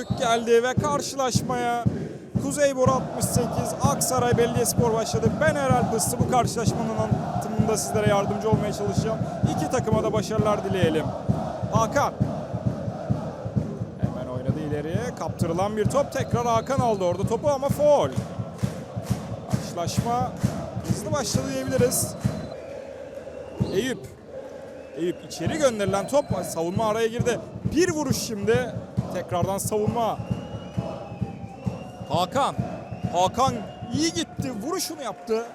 gördük geldi ve karşılaşmaya Kuzeybor 68, Aksaray Belediyespor başladı. Ben Erel Pıssı bu karşılaşmanın anlatımında sizlere yardımcı olmaya çalışacağım. İki takıma da başarılar dileyelim. Hakan. Hemen oynadı ileriye. Kaptırılan bir top. Tekrar Hakan aldı orada topu ama foul. Karşılaşma hızlı başladı diyebiliriz. Eyüp. Eyüp içeri gönderilen top savunma araya girdi. Bir vuruş şimdi. Tekrardan savunma. Hakan. Hakan iyi gitti. Vuruşunu yaptı.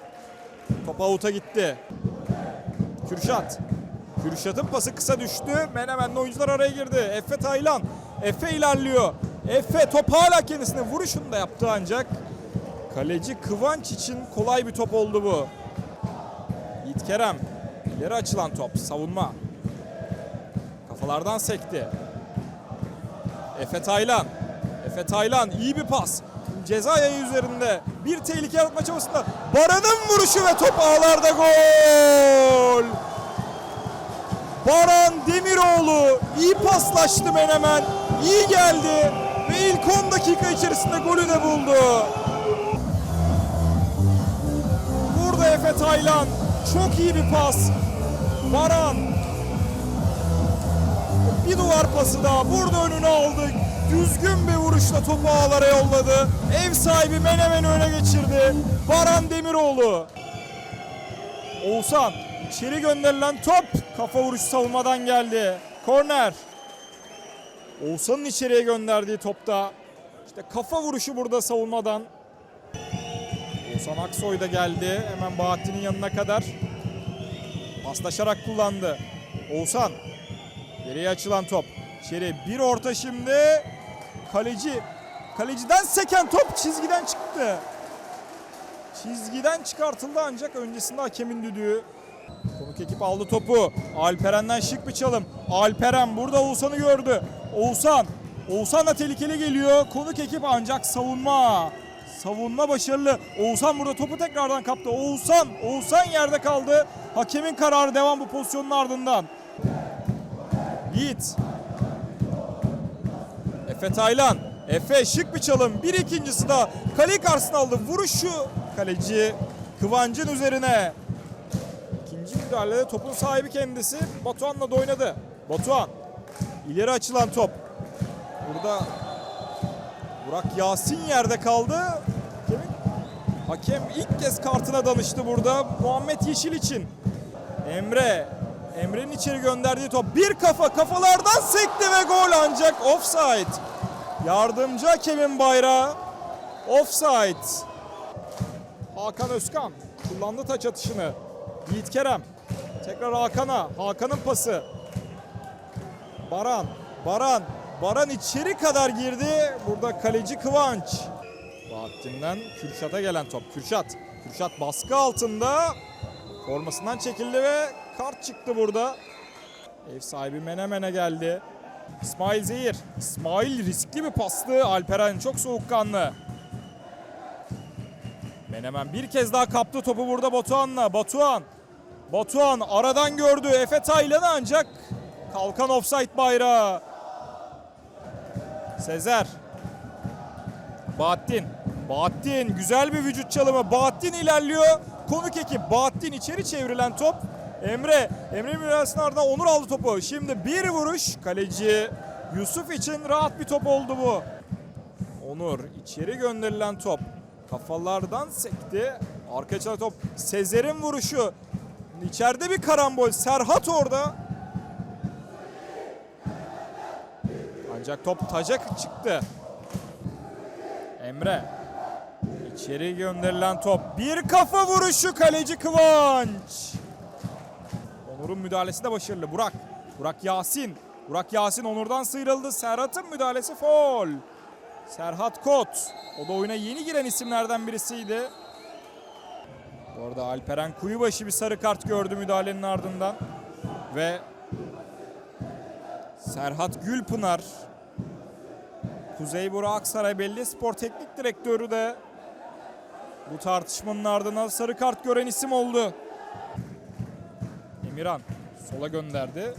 Top avuta gitti. Kürşat. Kürşat'ın pası kısa düştü. Menemen'le oyuncular araya girdi. Efe Taylan. Efe ilerliyor. Efe top hala kendisine vuruşunu da yaptı ancak. Kaleci Kıvanç için kolay bir top oldu bu. Yiğit Kerem. İleri açılan top. Savunma. Kafalardan sekti. Efe Taylan. Efe Taylan iyi bir pas. Ceza yayı üzerinde bir tehlike yaratma çabasında. Baran'ın vuruşu ve top ağlarda gol. Baran Demiroğlu iyi paslaştı Menemen. İyi geldi ve ilk 10 dakika içerisinde golü de buldu. Burada Efe Taylan çok iyi bir pas. Baran bir duvar pası daha burada önüne aldı. Düzgün bir vuruşla topu ağlara yolladı. Ev sahibi Menemen'i öne geçirdi. Baran Demiroğlu. Oğuzhan içeri gönderilen top kafa vuruş savunmadan geldi. Korner. Oğuzhan'ın içeriye gönderdiği topta işte kafa vuruşu burada savunmadan. Oğuzhan Aksoy da geldi hemen Bahattin'in yanına kadar. Paslaşarak kullandı. Oğuzhan Geriye açılan top. İçeri bir orta şimdi. Kaleci. Kaleciden seken top çizgiden çıktı. Çizgiden çıkartıldı ancak öncesinde hakemin düdüğü. Konuk ekip aldı topu. Alperen'den şık bir çalım. Alperen burada Oğuzhan'ı gördü. Oğuzhan. Oğuzhan da tehlikeli geliyor. Konuk ekip ancak savunma. Savunma başarılı. Oğuzhan burada topu tekrardan kaptı. Oğuzhan. Oğuzhan yerde kaldı. Hakemin kararı devam bu pozisyonun ardından. Yiğit. Efe Taylan. Efe şık bir çalım. Bir ikincisi daha. Kaleyi karşısına aldı. Vuruşu kaleci Kıvancın üzerine. İkinci müdahalede topun sahibi kendisi. Batuhan'la da oynadı. Batuhan. İleri açılan top. Burada Burak Yasin yerde kaldı. Hakemin, hakem ilk kez kartına danıştı burada. Muhammed Yeşil için. Emre. Emre'nin içeri gönderdiği top bir kafa kafalardan sekti ve gol ancak offside. Yardımcı hakemin bayrağı offside. Hakan Özkan kullandı taç atışını. Yiğit Kerem tekrar Hakan'a. Hakan'ın pası. Baran. Baran. Baran içeri kadar girdi. Burada kaleci Kıvanç. Bahattin'den Kürşat'a gelen top. Kürşat. Kürşat baskı altında. Formasından çekildi ve kart çıktı burada. Ev sahibi Menemen'e geldi. İsmail Zehir. İsmail riskli bir pastı. Alperen çok soğukkanlı. Menemen bir kez daha kaptı topu burada Batuhan'la. Batuhan. Batuhan aradan gördü. Efe Taylan'ı ancak kalkan offside bayrağı. Sezer. Bahattin. Bahattin güzel bir vücut çalımı. Bahattin ilerliyor. Konuk ekip Bahattin içeri çevrilen top. Emre. Emre müdahalesinin ardından Onur aldı topu. Şimdi bir vuruş. Kaleci Yusuf için rahat bir top oldu bu. Onur içeri gönderilen top. Kafalardan sekti. Arka çalan top. Sezer'in vuruşu. İçeride bir karambol. Serhat orada. Ancak top taca çıktı. Emre. İçeri gönderilen top. Bir kafa vuruşu kaleci Kıvanç. Onur'un müdahalesi de başarılı. Burak. Burak Yasin. Burak Yasin Onur'dan sıyrıldı. Serhat'ın müdahalesi foul. Serhat Kot. O da oyuna yeni giren isimlerden birisiydi. Bu arada Alperen Kuyubaşı bir sarı kart gördü müdahalenin ardından. Ve Serhat Gülpınar Kuzeyburu Aksaray Belediyespor Teknik Direktörü de bu tartışmanın ardından sarı kart gören isim oldu. Emirhan sola gönderdi.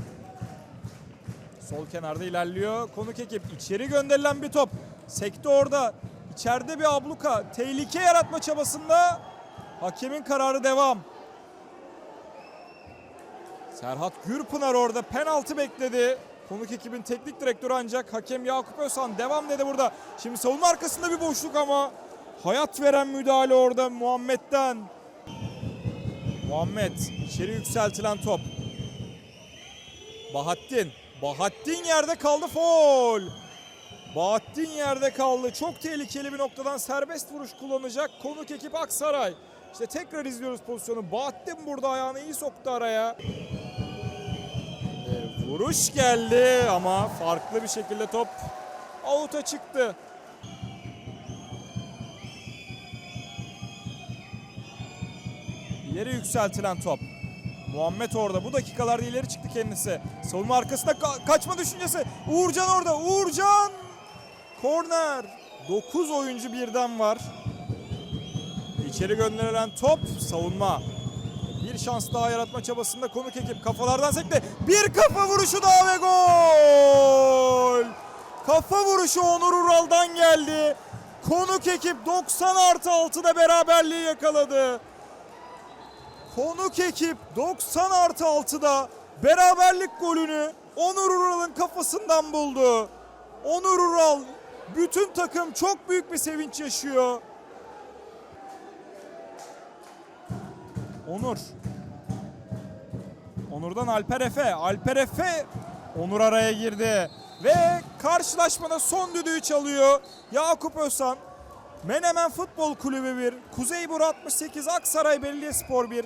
Sol kenarda ilerliyor. Konuk ekip içeri gönderilen bir top. Sekte orada. İçeride bir abluka. Tehlike yaratma çabasında. Hakemin kararı devam. Serhat Gürpınar orada penaltı bekledi. Konuk ekibin teknik direktörü ancak hakem Yakup Özhan devam dedi burada. Şimdi savunma arkasında bir boşluk ama hayat veren müdahale orada Muhammed'den. Muhammed içeri yükseltilen top. Bahattin. Bahattin yerde kaldı foul. Bahattin yerde kaldı. Çok tehlikeli bir noktadan serbest vuruş kullanacak konuk ekip Aksaray. İşte tekrar izliyoruz pozisyonu. Bahattin burada ayağını iyi soktu araya. Ee, vuruş geldi ama farklı bir şekilde top out'a çıktı. İleri yükseltilen top. Muhammed orada. Bu dakikalarda ileri çıktı kendisi. Savunma arkasında ka- kaçma düşüncesi. Uğurcan orada. Uğurcan! Korner. 9 oyuncu birden var. İçeri gönderilen top savunma. Bir şans daha yaratma çabasında konuk ekip kafalardan sekti. Bir kafa vuruşu daha ve gol! Kafa vuruşu Onur Ural'dan geldi. Konuk ekip 90 artı 6'da beraberliği yakaladı. Konuk ekip 90 artı 6'da beraberlik golünü Onur Ural'ın kafasından buldu. Onur Ural bütün takım çok büyük bir sevinç yaşıyor. Onur. Onur'dan Alper Efe. Alper Efe Onur araya girdi. Ve karşılaşmada son düdüğü çalıyor. Yakup Özhan. Menemen Futbol Kulübü 1, Kuzeybur 68, Aksaray Belediyespor 1.